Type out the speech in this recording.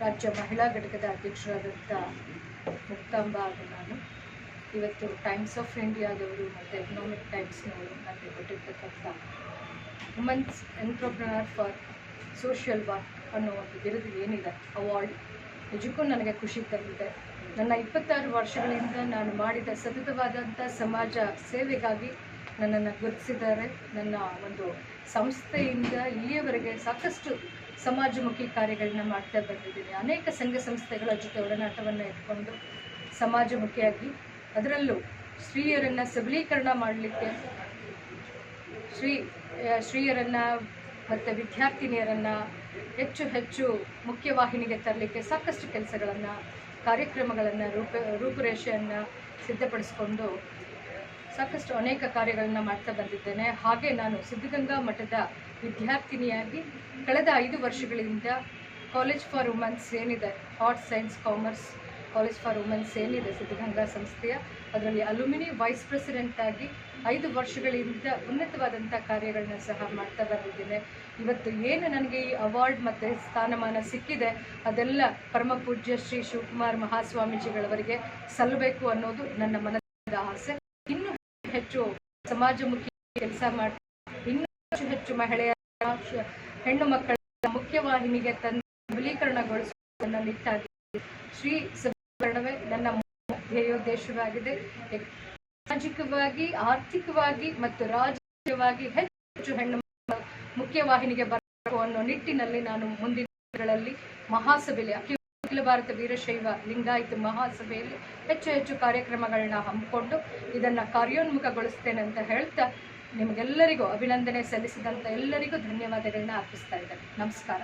ರಾಜ್ಯ ಮಹಿಳಾ ಘಟಕದ ಅಧ್ಯಕ್ಷರಾದಂಥ ಮುಕ್ತಾಂಬ ಹಾಗೂ ನಾನು. ಇವತ್ತು ಟೈಮ್ಸ್ ಆಫ್ ಇಂಡಿಯಾದವರು ಮತ್ತು ಎಕನಾಮಿಕ್ ಟೈಮ್ಸ್ನವರು ನನಗೆ ಕೊಟ್ಟಿರ್ತಕ್ಕಂಥ women's entrepreneur for social work ಅನ್ನೋ ಒಂದು ಬಿರುದು ಏನಿದೆ ಅವಾರ್ಡ್ ನಿಜಕ್ಕೂ ನನಗೆ ಖುಷಿ ತಂದಿದೆ. ನನ್ನ ಇಪ್ಪತ್ತಾರು ವರ್ಷಗಳಿಂದ ನಾನು ಮಾಡಿದ ಸತತವಾದಂಥ ಸಮಾಜ ಸೇವೆಗಾಗಿ ನನ್ನನ್ನು ಗುರುತಿಸಿದ್ದಾರೆ. ನನ್ನ ಒಂದು ಸಂಸ್ಥೆಯಿಂದ ಇಲ್ಲಿಯವರೆಗೆ ಸಾಕಷ್ಟು ಸಮಾಜಮುಖಿ ಕಾರ್ಯಗಳನ್ನ ಮಾಡ್ತಾ ಬಂದಿದ್ದೀನಿ. ಅನೇಕ ಸಂಘ ಸಂಸ್ಥೆಗಳ ಜೊತೆ ಒಡನಾಟವನ್ನು ಇಟ್ಕೊಂಡು ಸಮಾಜಮುಖಿಯಾಗಿ ಅದರಲ್ಲೂ ಸ್ತ್ರೀಯರನ್ನು ಸಬಲೀಕರಣ ಮಾಡಲಿಕ್ಕೆ, ಶ್ರೀ ಸ್ತ್ರೀಯರನ್ನು ಮತ್ತು ವಿದ್ಯಾರ್ಥಿನಿಯರನ್ನು ಹೆಚ್ಚು ಹೆಚ್ಚು ಮುಖ್ಯವಾಹಿನಿಗೆ ತರಲಿಕ್ಕೆ ಸಾಕಷ್ಟು ಕೆಲಸಗಳನ್ನು, ಕಾರ್ಯಕ್ರಮಗಳನ್ನು ರೂಪ, ರೂಪುರೇಷೆಯನ್ನು ಸಿದ್ಧಪಡಿಸ್ಕೊಂಡು ಸಾಕಷ್ಟು ಅನೇಕ ಕಾರ್ಯಗಳನ್ನು ಮಾಡ್ತಾ ಬಂದಿದ್ದೇನೆ. ಹಾಗೆ ನಾನು ಸಿದ್ಧಗಂಗಾ ಮಠದ ವಿದ್ಯಾರ್ಥಿನಿಯಾಗಿ ಕಳೆದ ಐದು ವರ್ಷಗಳಿಂದ ಕಾಲೇಜ್ ಫಾರ್ ವುಮೆನ್ಸ್ ಏನಿದೆ arts science commerce college for women's ಏನಿದೆ ಸಿದ್ಧಗಂಗಾ ಸಂಸ್ಥೆಯ. ಅದರಲ್ಲಿ ಅಲುಮಿನಿ ವೈಸ್ ಪ್ರೆಸಿಡೆಂಟ್ ಆಗಿ ಐದು ವರ್ಷಗಳಿಂದ ಉನ್ನತವಾದಂಥ ಕಾರ್ಯಗಳನ್ನ ಸಹ ಮಾಡ್ತಾ ಬಂದಿದ್ದೇನೆ. ಇವತ್ತು ಏನು ನನಗೆ ಈ ಅವಾರ್ಡ್ ಮತ್ತು ಸ್ಥಾನಮಾನ ಸಿಕ್ಕಿದೆ, ಅದೆಲ್ಲ ಪರಮ ಪೂಜ್ಯ ಶ್ರೀ ಶಿವಕುಮಾರ್ ಮಹಾಸ್ವಾಮೀಜಿಗಳವರಿಗೆ ಸಲ್ಲಬೇಕು ಅನ್ನೋದು ನನ್ನ ಮನದ ಆಸೆ. ಹೆಚ್ಚು ಸಮಾಜಮುಖಿ ಕೆಲಸ ಮಾಡಿ ಇನ್ನಷ್ಟು ಹೆಚ್ಚು ಮಹಿಳೆಯರ ಹೆಣ್ಣು ಮಕ್ಕಳ ಮುಖ್ಯವಾಹಿನಿಗೆ ತಂದು ಸಬಲೀಕರಣಗೊಳಿಸುವುದನ್ನು ನಿಟ್ಟಾಗಿ ಶ್ರೀ ಸಬಲೀಕರಣವೇ ನನ್ನ ಧ್ಯೇಯೋದ್ದೇಶವಾಗಿದೆ. ಸಾಮಾಜಿಕವಾಗಿ, ಆರ್ಥಿಕವಾಗಿ ಮತ್ತು ರಾಜಕೀಯವಾಗಿ ಹೆಚ್ಚು ಹೆಣ್ಣು ಮುಖ್ಯವಾಹಿನಿಗೆ ಬರಬೇಕು ಅನ್ನೋ ನಿಟ್ಟಿನಲ್ಲಿ ನಾನು ಮುಂದಿನ ಮಹಾಸಭೆಯಲ್ಲಿ ಅಖಿಲ ಭಾರತ ವೀರಶೈವ ಲಿಂಗಾಯತ ಮಹಾಸಭೆಯಲ್ಲಿ ಹೆಚ್ಚು ಹೆಚ್ಚು ಕಾರ್ಯಕ್ರಮಗಳನ್ನ ಹಮ್ಮಿಕೊಂಡು ಇದನ್ನು ಕಾರ್ಯೋನ್ಮುಖಗೊಳಿಸ್ತೇನೆ ಅಂತ ಹೇಳ್ತಾ ನಿಮಗೆಲ್ಲರಿಗೂ ಅಭಿನಂದನೆ ಸಲ್ಲಿಸಿದಂಥ ಎಲ್ಲರಿಗೂ ಧನ್ಯವಾದಗಳನ್ನ ಅರ್ಪಿಸ್ತಾ ಇದ್ದೇನೆ. ನಮಸ್ಕಾರ.